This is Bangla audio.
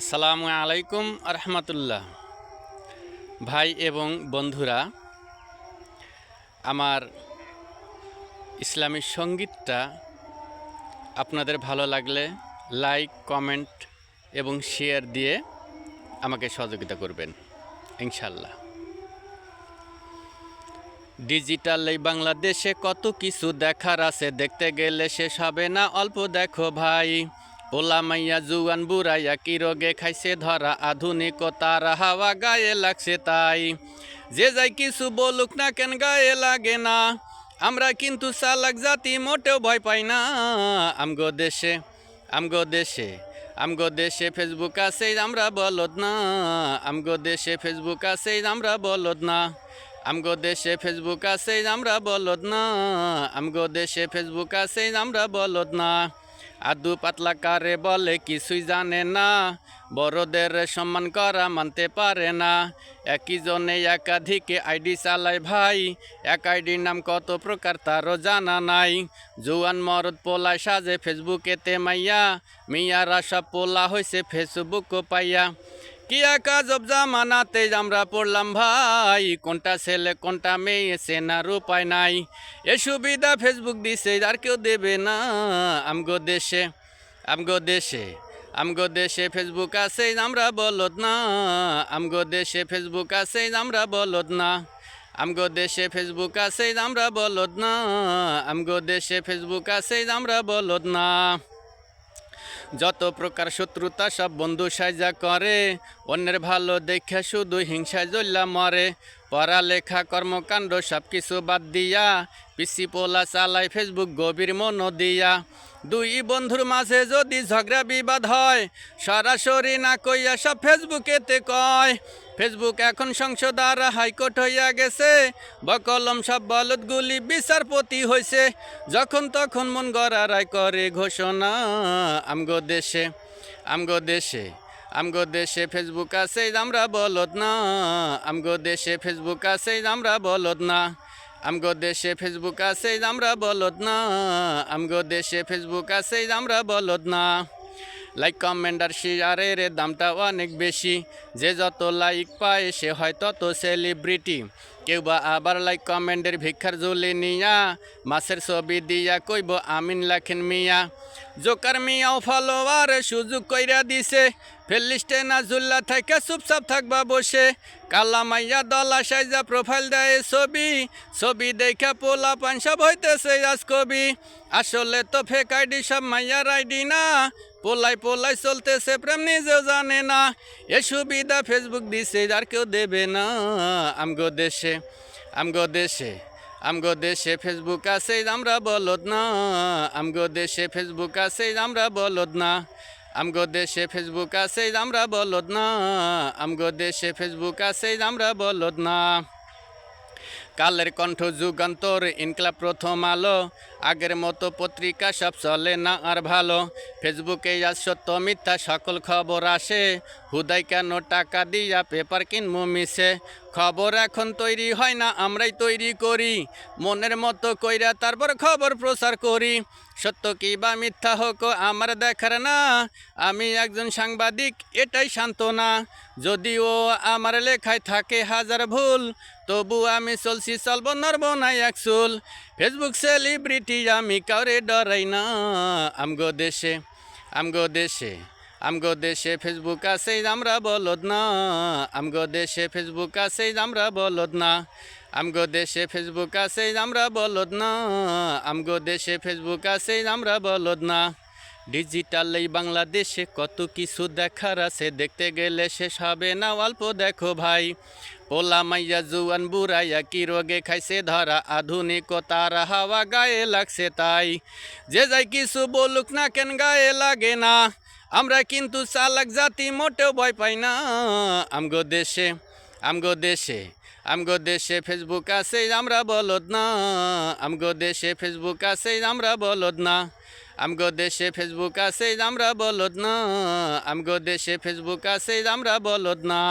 আসসালামু আলাইকুম রহমতুল্লাহ ভাই এবং বন্ধুরা, আমার ইসলামী সঙ্গীতটা আপনাদের ভালো লাগলে লাইক, কমেন্ট এবং শেয়ার দিয়ে আমাকে সহযোগিতা করবেন ইনশাল্লাহ ডিজিটাল এই বাংলাদেশে কত কিছু দেখার আছে দেখতে গেলে শেষ হবে না, অল্প দেখো ভাই। পোলা মাইয়া জুয়ান বুড়াইয়া কি রোগে খাইছে ধরা, আধুনিকতার হাওয়া গায়ে লাগছে তাই। যে যাই কিছু বলুক না কেন গায়ে লাগে না। আমরা কিন্তু চালাক জাতি, মোটেও ভয় পাই না। আমগো দেশে আমগো দেশে আমগো দেশে ফেসবুক আছে, আমরা বলদ না। আমগো দেশে ফেসবুক আছে, আমরা বলদ না। আমগো দেশে ফেসবুক আছে, আমরা বলদ না। আমগো দেশে ফেসবুক আছে, আমরা বলদ না। আদু পাতলা কারে বলে কিছুই জানে না। বড়দের সম্মান করা মানতে পারে না। একই জনে একাধিকে আইডি চালায় ভাই। এক আইডির নাম কত প্রকার তারও জানা নাই। জুয়ান মরদ পোলা সাজে ফেসবুকে তে মাইয়া। মিয়ারা সব পোলা হয়েছে ফেসবুকও পাইয়া। কি এক আজব জামানাতে আমরা পড়লাম ভাই? কোনটা ছেলে, কোনটা মেয়ে? সেনার উপায় নাই। এ সুবিধা ফেসবুক দিছে, আর কেউ দেবে না। আমগো দেশে আমগো দেশে আমগো দেশে ফেসবুক আছে, আমরা বলদ না। আমগো দেশে ফেসবুক আছে, আমরা বলদ না। আমগো দেশে ফেসবুক আছে, আমরা বলদ না। আমগো দেশে ফেসবুক আছে, আমরা বলদ না। যত প্রকার শত্রুতা সব বন্ধু সাজা করে, অন্যের ভালো দেখে শুধু হিংসা জল্লা মরে। পড়ালেখা, কর্মকাণ্ড সব কিছু বাদ দিয়া, পিসি পোলা চালায় ফেসবুক গভীর মনো দিয়া। দুই বন্ধুর মাঝে যদি ঝগড়া বিবাদ হয়, সরাসরি না কইয়া সব ফেসবুকেতে কয়। ফেসবুক এখন সংসদ আর হাইকোর্ট হইয়া গেছে, বকলম সব বলদগুলি বিচারপতি হয়েছে যখন তখন মন গড়া রায় করে ঘোষণা, আমগো দেশে আমগো দেশে আমগো দেশে ফেসবুক আছে আমরা বলদ না, আমগো দেশে ফেসবুক আছে আমরা বলদ না। আমগো দেশে ফেসবুক আছে আমরা বলদ না। আমগো দেশে ফেসবুক আছে আমরা বলদ না। লাইক কমেন্ট আর শেয়ারের দামটা অনেক বেশি। যে যত লাইক পায়, সে হয় তত সেলিব্রিটি কেউ বা আবার লাইক কমেন্টের ভিক্ষার জলি নিয়া, মাছের ছবি দিয়া কইব, আমিন লাখেন মিয়া। জোকার মিয়াও ফলোয়ার সুযোগ কইরা দিছে। ফেলিস্টে না জুল্লা থেকে চুপচাপ থাকবা বসে। কালা মাইয়া দলা সাইজা প্রোফাইল দেয় ছবি। ছবি দেখা পোলা পান সব হইতেছে আজ কবি আসলে তো ফেক আইডি সব মাইয়ার আইডি না। পোলাই পোলাই চলতেছে, প্রেম নিজেও জানে না। এ সুবিধা ফেসবুক দিছে, আর কেউ দেবে না। আমগো দেশে আমগো দেশে আমগো দেশে ফেসবুক আছে, আমরা বলদ না। আমগো দেশে ফেসবুক আছে, আমরা বলদ না। আমগো দেশে ফেসবুক আছে, আমরা বলদ না। আমগো দেশে ফেসবুক আছে, আমরা বলদ না। কালের কণ্ঠ যুগান্তর, ইনকলাব প্রথম আলো। আগের মতো পত্রিকা সব চলে না আর ভালো। ফেসবুকে আজ সত্য মিথ্যা সকল খবর আসে। হুদাই কেন টাকা দিয়া পেপার কিনবো মিশে খবর এখন তৈরি হয় না, আমরাই তৈরি করি। মনের মতো কইরা তারপর খবর প্রচার করি। সত্য কি বা মিথ্যা হোক আমার দেখার না। আমি একজন সাংবাদিক, এটাই সান্ত্বনা। যদিও আমার লেখায় থাকে হাজার ভুল, তবু আমি চলছি চলব নড়ব নাই একচুল ফেসবুক সেলিব্রিটি আমি কাউরে ডরাই না। আমগো দেশে আমগো দেশে আমগো দেশে ফেসবুক আছে আমরা বলদ না। আমগো দেশে ফেসবুক আছে আমরা বলদ না। আমগো দেশে ফেসবুক আছে আমরা বলদ না। আমগো দেশে ফেসবুক আছে আমরা বলদ না। ডিজিটাল এই বাংলাদেশে কত কিছু দেখার আছে, দেখতে গেলে শেষ হবে না, অল্প দেখো ভাই। পোলা মাইয়া, জুয়ান বুড়াইয়া কি রোগে খাইছে ধরা, আধুনিকতার হাওয়া গায়ে লাগছে তাই। যে যাই কিছু বলুক না কেন গায়ে লাগে না, আমরা কিন্তু চালাক জাতি, মোটেও ভয় পাই না। আমগো দেশে আমগো দেশে আমগো দেশে ফেসবুক আছে, আমরা বলদ না। আমগো দেশে ফেসবুক আছে, আমরা বলদ না। আমগো দেশে ফেসবুক আছে আমরা বলদ না। আমগো দেশে ফেসবুক আছে আমরা বলদ না।